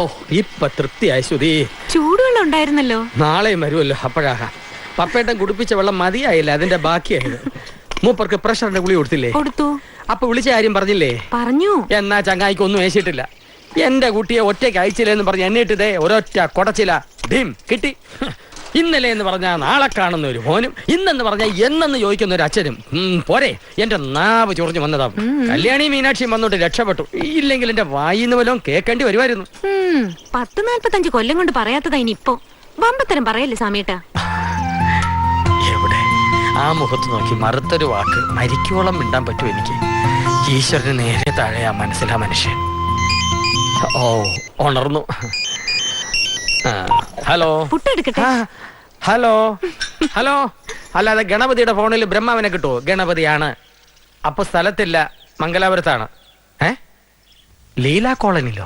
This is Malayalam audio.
ഓ ഇപ്പൊ തൃപ്തിയായി ശ്രുതി ചൂടുവെള്ളം ഉണ്ടായിരുന്നല്ലോ. നാളെയും വരുമല്ലോ അപ്പോഴാകാം പപ്പേട്ടൻ കുടിപ്പിച്ച വെള്ളം മതിയായില്ല അതിന്റെ ബാക്കിയായത്. മൂപ്പർക്ക് പ്രഷറിന്റെ ഗുളി കൊടുത്തില്ലേ? കൊടുത്തു. അപ്പൊ വിളിച്ച കാര്യം പറഞ്ഞില്ലേ? പറഞ്ഞു. എന്നാ ചങ്ങായിക്ക് ഒന്നും ഏശിട്ടില്ല എന്റെ കുട്ടിയെ ഒറ്റയ്ക്ക് അയച്ചില്ലെന്ന് പറഞ്ഞ് എന്നിട്ടിതേ ഒരൊറ്റ കൊടച്ചില്ല ഭീം കിട്ടി. ഇന്നലെ എന്ന് പറഞ്ഞാൽ നാളെ കാണുന്ന ഒരു മോനും ഇന്നെന്ന് പറഞ്ഞാൽ എന്നെന്ന് ചോദിക്കുന്ന ഒരു അച്ഛനും പോരെ എന്റെ നാവ് ചൊറിഞ്ഞു വന്നതാ. കല്യാണി മീനാക്ഷി വന്നോട്ട് രക്ഷപ്പെട്ടു. ഇല്ലെങ്കിൽ എന്റെ വായിന്ന് വല്ലതും കേൾക്കേണ്ടി വരുമായിരുന്നു. പത്ത് നാല്പത്തഞ്ച് കൊല്ലം കൊണ്ട് പറയാത്തതാ ഇനിയിപ്പോ വമ്പത്തരം പറയല്ലേ സമയത്ത് എവിടെ? ആ മുഖത്ത് നോക്കി മറുത്തൊരു വാക്ക്. മരിക്കോളം മിണ്ടാൻ പറ്റും എനിക്ക്. ഈശ്വരന് നേരെ താഴെ ആ മനസ്സിലാ മനുഷ്യൻ. ഓ ഉണർന്നു. ഹലോ. പുട്ടെടുക്കട്ടെ? ഹലോ. ഹലോ. അല്ലാതെ ഗണപതിയുടെ ഫോണിൽ ബ്രഹ്മാവിനെ കിട്ടുമോ ഗണപതിയാണ്. അപ്പൊ സ്ഥലത്തില്ല മംഗലാപുരത്താണ്. ഏ? ലീല കോളനിലോ